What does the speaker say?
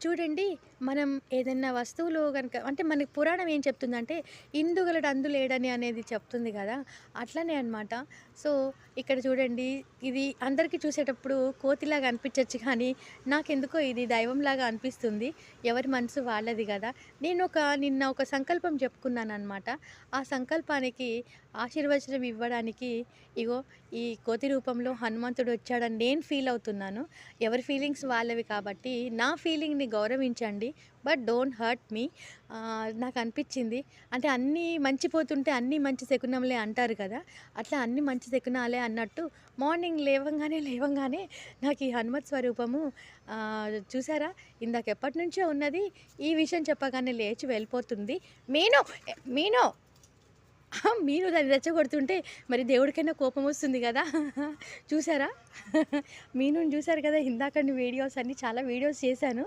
చూడండి మనం ఏదైనా వస్తువులు కనుక అంటే మనకి పురాణం ఏం చెప్తుందంటే ఇందుగలడు అందులేడని అనేది చెప్తుంది కదా అట్లనే అనమాట సో ఇక్కడ చూడండి ఇది అందరికీ చూసేటప్పుడు కోతిలాగా అనిపించవచ్చు కానీ నాకెందుకో ఇది దైవంలాగా అనిపిస్తుంది. ఎవరి మనసు వాళ్ళది కదా. నేను ఒక నిన్న ఒక సంకల్పం చెప్పుకున్నాను అనమాట ఆ సంకల్పానికి ఆశీర్వచనం ఇవ్వడానికి ఇగో ఈ కోతి రూపంలో హనుమంతుడు వచ్చాడని నేను ఫీల్ అవుతున్నాను. ఎవరి ఫీలింగ్స్ వాళ్ళవి కాబట్టి నా ఫీలింగ్ని గౌరవించండి బట్ డోంట్ హర్ట్ మీ. నాకు అనిపించింది. అంటే అన్నీ మంచిపోతుంటే అన్నీ మంచి శకునంలే అంటారు కదా. అట్లా అన్ని మంచి శకునాలే అన్నట్టు మార్నింగ్ లేవంగానే లేవంగానే నాకు ఈ హనుమత్ స్వరూపము చూసారా? ఇందాక ఎప్పటి నుంచో ఉన్నది. ఈ విషయం చెప్పగానే లేచి వెళ్ళిపోతుంది. మీను మీను! మీరు దాన్ని రెచ్చగొడుతుంటే మరి దేవుడికైనా కోపం వస్తుంది కదా. చూసారా? మీను చూసారు కదా ఇందాక వీడియోస్ అన్నీ చాలా వీడియోస్ చేశాను.